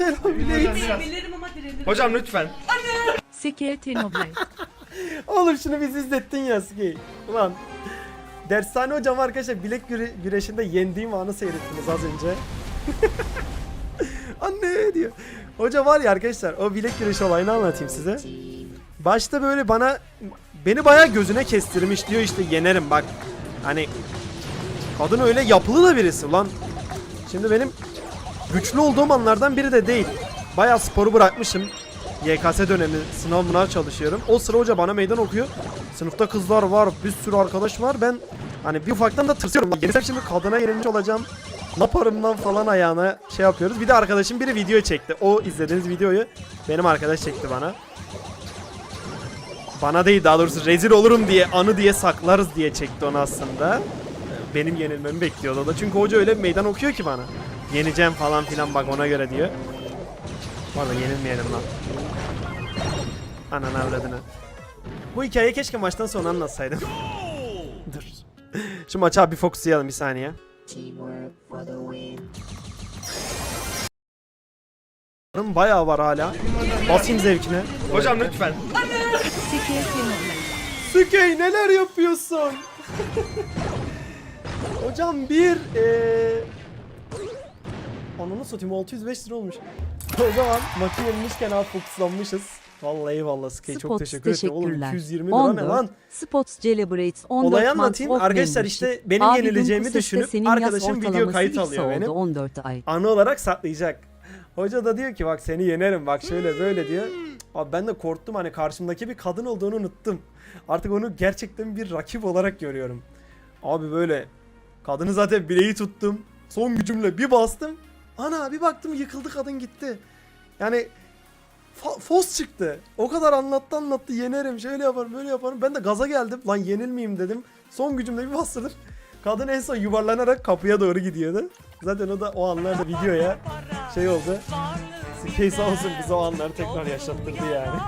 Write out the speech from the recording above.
Blade. Bilirim ama direnirim. Hocam lütfen. Sike Tenoblade. Oğlum şunu biz izlettin ya Ski. Ulan. Dershane hocam arkadaşlar bilek güre- güreşinde yendiğim anı seyrettiniz az önce. Anne diyor. Hoca var ya arkadaşlar o bilek güreşi olayını anlatayım size. Başta böyle bana beni bayağı gözüne kestirmiş diyor işte yenerim bak. Hani kadın öyle yapılı da birisi ulan. Şimdi benim güçlü olduğum anlardan biri de değil. Bayağı sporu bırakmışım. YKS dönemi sınav mınav çalışıyorum. O sıra hoca bana meydan okuyor. Sınıfta kızlar var, bir sürü arkadaş var. Ben hani bir ufaktan da tırsıyorum. Yenisem şimdi kadına yenilmiş olacağım. Lan falan ayağına şey yapıyoruz. Bir de arkadaşım biri video çekti. O izlediğiniz videoyu benim arkadaş çekti bana. Bana değil daha doğrusu rezil olurum diye anı diye saklarız diye çekti onu aslında. Benim yenilmemi bekliyordu da. Çünkü hoca öyle meydan okuyor ki bana. Yeneceğim falan filan bak ona göre diyor. Valla yenilmeyelim lan. Ananı avradını. Bu hikayeyi keşke maçtan sonra anlatsaydım. Dur. Şu maça bir fokuslayalım bir saniye. Bayağı var hala. Basayım zevkine. Hocam lütfen. Sükey neler yapıyorsun? Hocam bir eee Ananı satayım 605 lira olmuş. o zaman maçı yenilmişken abi fokuslanmışız. Vallahi eyvallah Sükey çok teşekkür ederim. Oğlum teşekkürler. 220 lira ne 14. lan? Spots Celebrate 14 Olayı anlatayım. Arkadaşlar işte benim Abi yenileceğimi düşünüp arkadaşım video kayıt alıyor benim. 14 ay. Anı olarak saklayacak. Hoca da diyor ki bak seni yenerim bak şöyle böyle diyor. Abi ben de korktum hani karşımdaki bir kadın olduğunu unuttum. Artık onu gerçekten bir rakip olarak görüyorum. Abi böyle kadını zaten bileği tuttum. Son gücümle bir bastım. Ana bir baktım yıkıldı kadın gitti. Yani fos çıktı. O kadar anlattı anlattı yenerim şöyle yaparım böyle yaparım. Ben de gaza geldim. Lan yenilmeyeyim dedim. Son gücümle bir bastırdım. Kadın en son yuvarlanarak kapıya doğru gidiyordu. Zaten o da o anlarda videoya şey oldu. Sağ olsun bize o anları tekrar yaşattırdı yani.